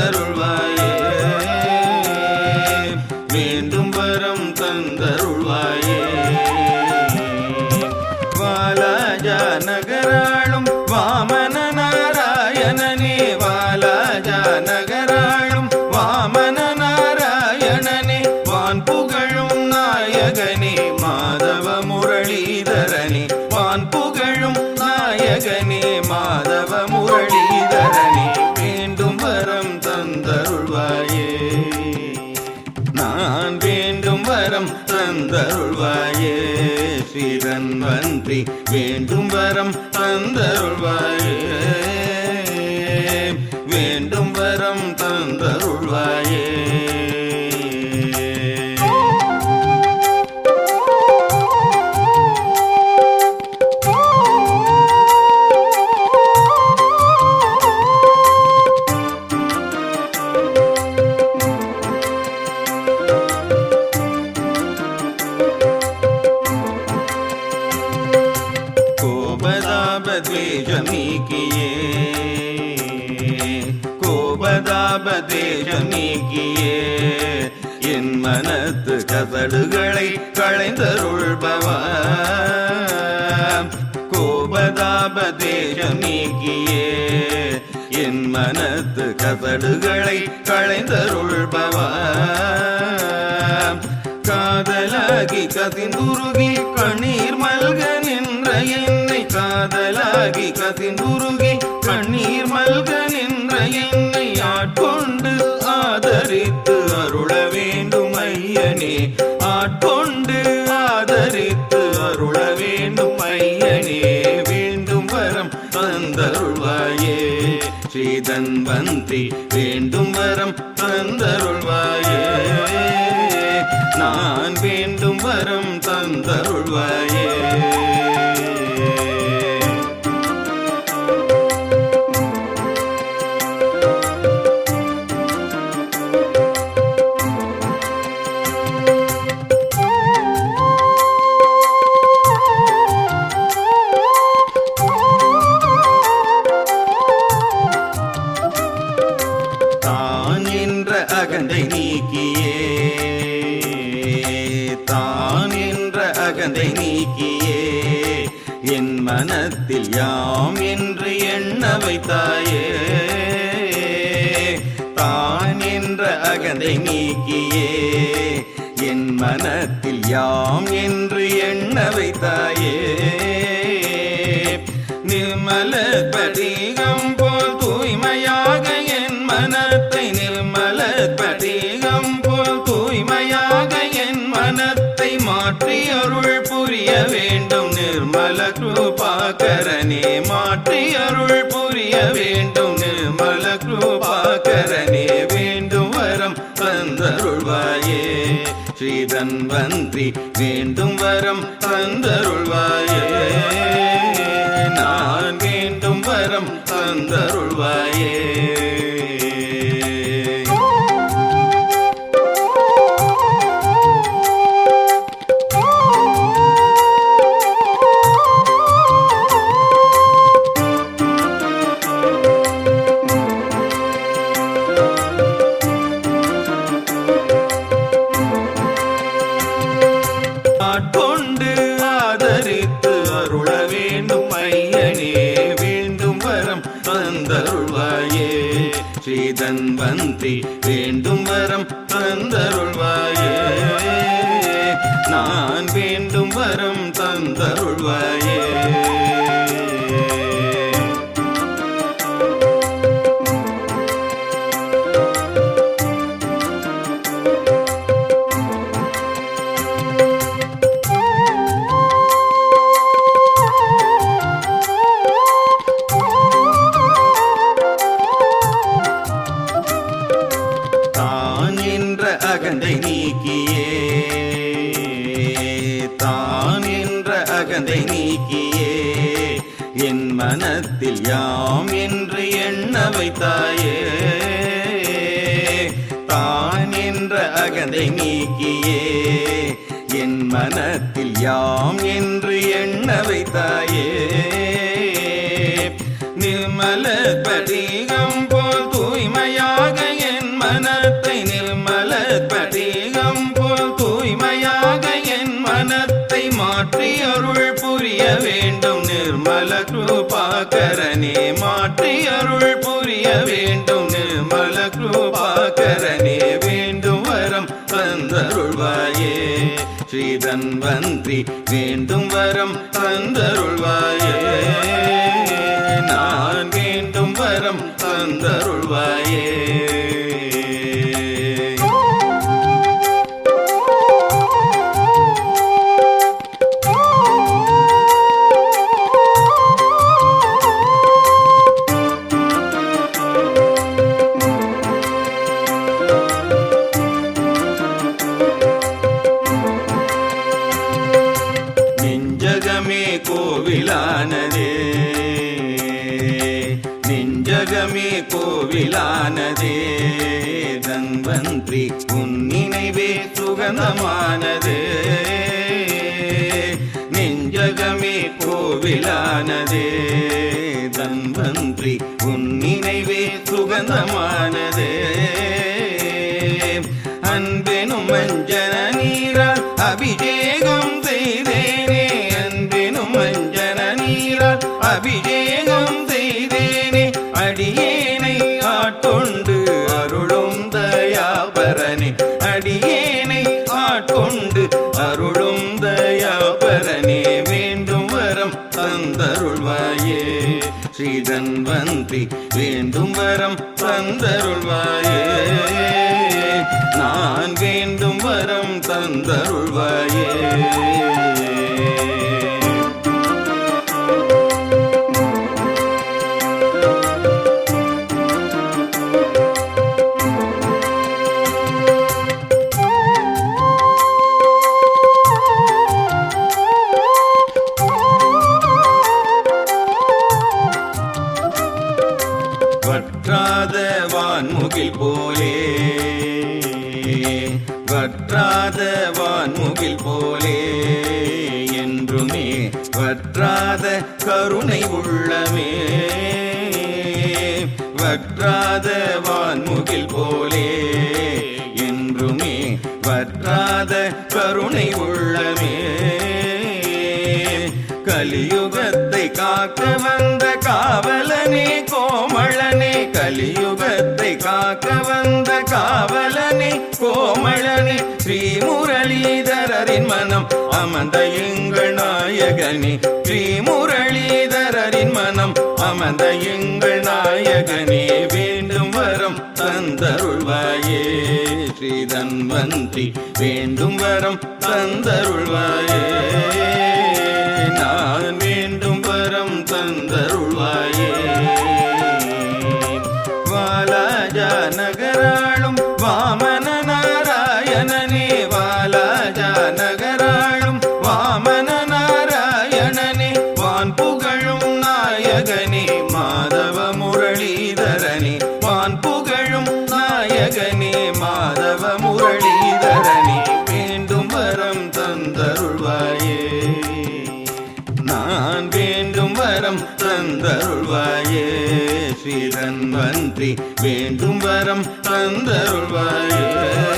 தந்தருள்வாயே நன்றி. வேண்டும் வரம் தந்தருள்வாயே. கசடுகளை களைந்தருள்பவா கோபதாபதேஷமீக்கியே என் மனத்து கசடுகளை களைந்தருள்பவா காதலாகி கசிந்துருகி கண்ணீர் மல்க நின்ற என்னை காதலாகி கசிந்துருகி கண்ணீர் மல்க நின்ற என்னை ஆட்கொண்டு ஆதரித்து அருள கொண்டு தாம் என்று எண்ண வைத்தாயே. தான் என்ற அகந்தை நீக்கியே. என் மனத்தில் யாம் என்று எண்ண வைத்தாயே. நிர்மல படிகம் போல் தூய்மையாக என் மனத்தை நிர்மல படிகம் போல் தூய்மையாக என் மனத்தை மாற்றி அருள் புரிய வேண்டும். வேண்டும் வரம். வேண்டும் வரம் தந்தருள்வாயே. நான் வேண்டும் வரம் தந்தருள்வாயே. யாம் என்று எண்ண வைத்தாயே. நிர்மல படிகம் வந்தி வேண்டும் வரம் தந்தருள்வாயே. நான் வேண்டும் வரம் தந்தருள்வாயே. கோவிலானதே. நெஞ்சகமே கோவிலானதே. தன்வந்திரி உன் நினைவே சுகந்தமானது. நெஞ்சகமே கோவிலானதே. தன்வந்திரி உன் நினைவே சுகந்தமானதே. ஸ்ரீதன்வந்தி வேண்டும் வரம் தந்தருள்வாயே. நான் வேண்டும் வரம் தந்தருள்வாயே. கருணை உள்ளமே. கலியுகத்தை காக்க வந்த காவலனே கோமளனே. கலியுகத்தை காக்க வந்த காவலனே கோமளனே. ஸ்ரீ முரளிதரரின் மனம் அமர்ந்த எங்கள் நாயகனே. ஸ்ரீ முரளிதரரின் மனம் அமர்ந்த எங்கள் தந்தருள்வாயே ஸ்ரீதன்வந்தி வேண்டும் வரம் தந்தருள்வாயே. ஸ்ரீதன்வந்திரி வேண்டும் வேண்டும் வரம் தந்தருள்வாயே.